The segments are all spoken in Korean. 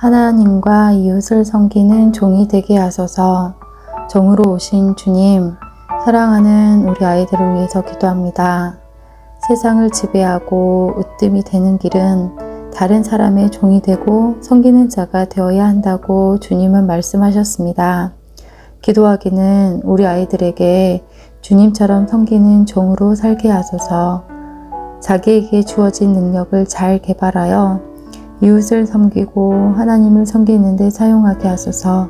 하나님과 이웃을 섬기는 종이 되게 하소서. 종으로 오신 주님, 사랑하는 우리 아이들을 위해서 기도합니다. 세상을 지배하고 으뜸이 되는 길은 다른 사람의 종이 되고 섬기는 자가 되어야 한다고 주님은 말씀하셨습니다. 기도하기는 우리 아이들에게 주님처럼 섬기는 종으로 살게 하소서 자기에게 주어진 능력을 잘 개발하여 이웃을 섬기고 하나님을 섬기는 데 사용하게 하소서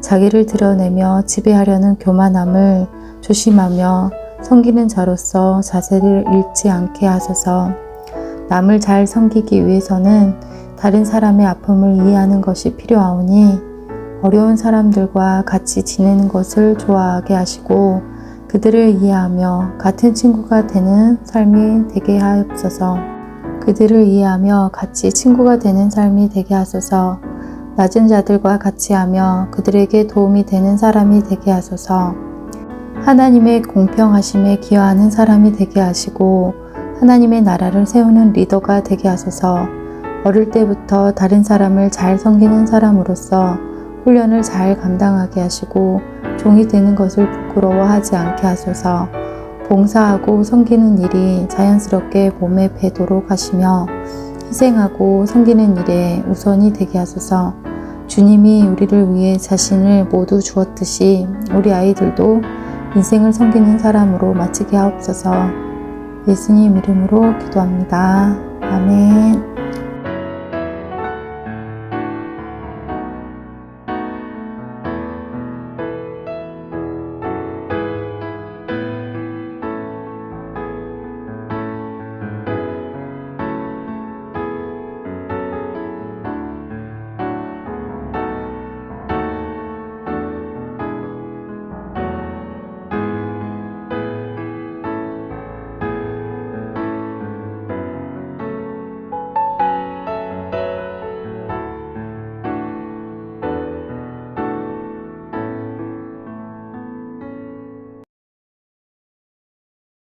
자기를 드러내며 지배하려는 교만함을 조심하며 섬기는 자로서 자세를 잃지 않게 하소서 남을 잘 섬기기 위해서는 다른 사람의 아픔을 이해하는 것이 필요하오니 어려운 사람들과 같이 지내는 것을 좋아하게 하시고 그들을 이해하며 같은 친구가 되는 삶이 되게 하옵소서. 그들을 이해하며 같이 친구가 되는 삶이 되게 하소서. 낮은 자들과 같이 하며 그들에게 도움이 되는 사람이 되게 하소서. 하나님의 공평하심에 기여하는 사람이 되게 하시고 하나님의 나라를 세우는 리더가 되게 하소서. 어릴 때부터 다른 사람을 잘 섬기는 사람으로서 훈련을 잘 감당하게 하시고 종이 되는 것을 부끄러워하지 않게 하소서. 봉사하고 섬기는 일이 자연스럽게 몸에 배도록 하시며 희생하고 섬기는 일에 우선이 되게 하소서. 주님이 우리를 위해 자신을 모두 주었듯이 우리 아이들도 인생을 섬기는 사람으로 마치게 하옵소서. 예수님 이름으로 기도합니다. 아멘.